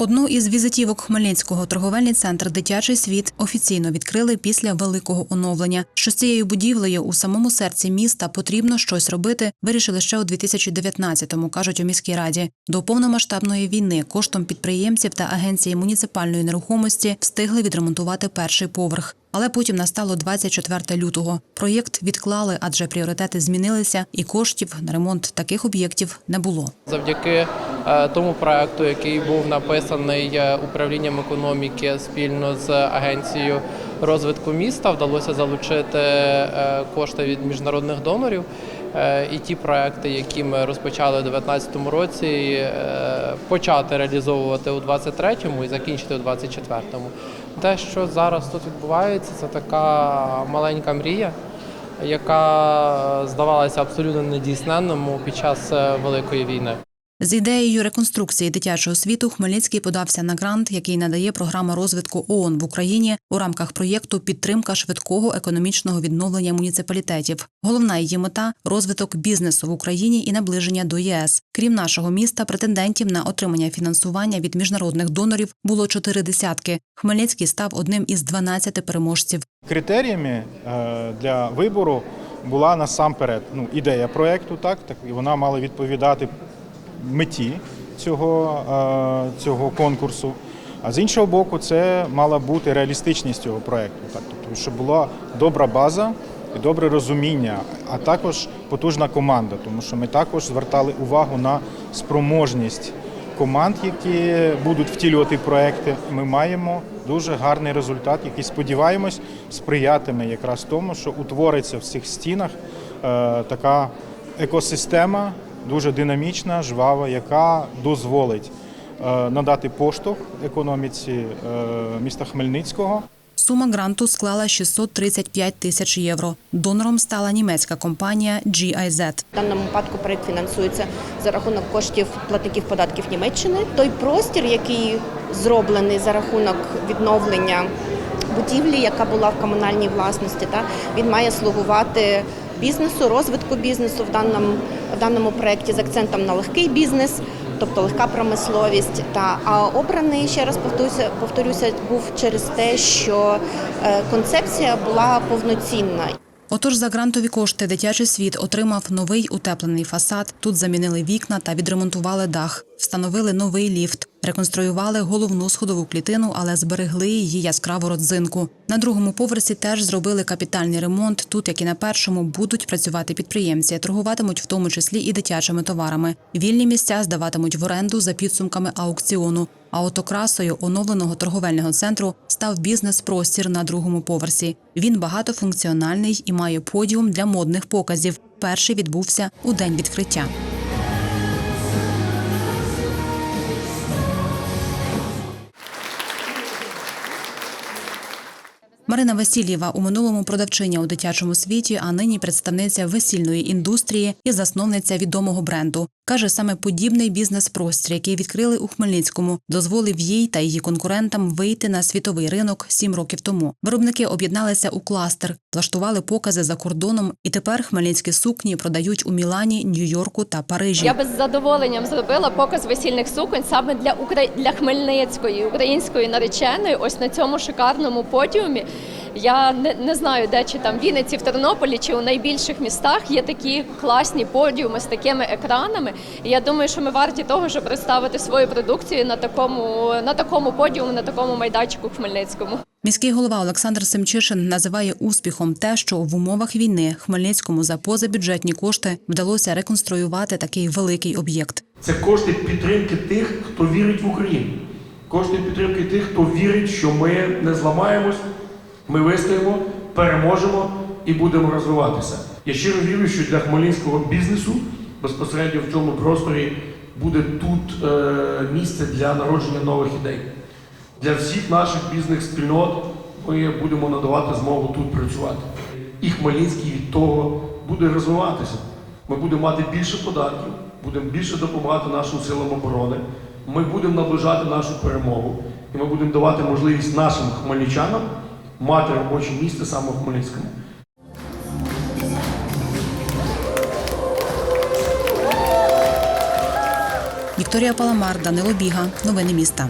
Одну із візитівок Хмельницького торговельний центр Дитячий світ офіційно відкрили після великого оновлення. Що з цією будівлею у самому серці міста потрібно щось робити, вирішили ще у 2019-му, кажуть у міській раді. До повномасштабної війни коштом підприємців та агенції муніципальної нерухомості встигли відремонтувати перший поверх. Але потім настало 24 лютого. Проєкт відклали, адже пріоритети змінилися, і коштів на ремонт таких об'єктів не було. Завдяки тому проекту, який був написаний е, управлінням економіки спільно з агенцією розвитку міста, вдалося залучити е, кошти від міжнародних донорів. Е, І ті проекти, які ми розпочали у 2019 році, е, почати реалізовувати у 2023 і закінчити у 2024. Те, що зараз тут відбувається, це така маленька мрія, яка здавалася абсолютно недійсненною під час е, великої війни. З ідеєю реконструкції дитячого світу Хмельницький подався на грант, який надає програма розвитку ООН в Україні у рамках проєкту Підтримка швидкого економічного відновлення муніципалітетів. Головна її мета розвиток бізнесу в Україні і наближення до ЄС. Крім нашого міста, претендентів на отримання фінансування від міжнародних донорів було чотири десятки. Хмельницький став одним із 12 переможців. Критеріями е, для вибору була насамперед ну, ідея проєкту, так, так і вона мала відповідати меті цього, е, цього конкурсу. А з іншого боку, це мала бути реалістичність цього проєкту, так, тобто, щоб була добра база і добре розуміння, а також потужна команда, тому що ми також звертали увагу на спроможність команд, які будуть втілювати проекти. Ми маємо дуже гарний результат, який сподіваємось сприятиме якраз тому, що утвориться в цих стінах е, така екосистема, дуже динамічна, жвава, яка дозволить е, надати поштовх економіці е, міста Хмельницького. Сума гранту склала 635 тисяч євро. Донором стала німецька компанія GIZ. В даному випадку проект фінансується за рахунок коштів платників податків Німеччини. Той простір, який зроблений за рахунок відновлення будівлі, яка була в комунальній власності, та він має слугувати бізнесу, розвитку бізнесу в даному в даному проєкті з акцентом на легкий бізнес. Тобто легка промисловість, та а обраний ще раз повторюся, повторюся, був через те, що е, концепція була повноцінна. Отож, за грантові кошти дитячий світ отримав новий утеплений фасад. Тут замінили вікна та відремонтували дах, встановили новий ліфт, реконструювали головну сходову клітину, але зберегли її яскраву родзинку. На другому поверсі теж зробили капітальний ремонт. Тут, як і на першому, будуть працювати підприємці, торгуватимуть в тому числі і дитячими товарами. Вільні місця здаватимуть в оренду за підсумками аукціону. А от окрасою оновленого торговельного центру став бізнес-простір на другому поверсі. Він багатофункціональний і має подіум для модних показів. Перший відбувся у день відкриття. Марина Васильєва у минулому продавчиня у дитячому світі, а нині представниця весільної індустрії і засновниця відомого бренду. Каже, саме подібний бізнес-простір, який відкрили у Хмельницькому, дозволив їй та її конкурентам вийти на світовий ринок сім років тому. Виробники об'єдналися у кластер, влаштували покази за кордоном, і тепер хмельницькі сукні продають у Мілані, Нью-Йорку та Парижі. Я би з задоволенням зробила показ весільних суконь саме для Укра... для Хмельницької української нареченої. Ось на цьому шикарному подіумі. Я не, не знаю, де чи там в Вінниці, в Тернополі, чи у найбільших містах є такі класні подіуми з такими екранами. І я думаю, що ми варті того, щоб представити свою продукцію на такому на такому подіумі, на такому майданчику в Хмельницькому. Міський голова Олександр Семчишин називає успіхом те, що в умовах війни Хмельницькому за позабюджетні кошти вдалося реконструювати такий великий об'єкт. Це кошти підтримки тих, хто вірить в Україну. Кошти підтримки тих, хто вірить, що ми не зламаємось, ми вистоїмо, переможемо і будемо розвиватися. Я щиро вірю, що для хмельницького бізнесу безпосередньо в цьому просторі буде тут е, місце для народження нових ідей. Для всіх наших бізнес-спільнот ми будемо надавати змогу тут працювати. І Хмельницький від того буде розвиватися. Ми будемо мати більше податків, будемо більше допомагати нашим силам оборони. Ми будемо наближати нашу перемогу, і ми будемо давати можливість нашим хмельничанам мати робоче місце саме в Хмельницькому. Вікторія Паламар, Данило Біга. Новини міста.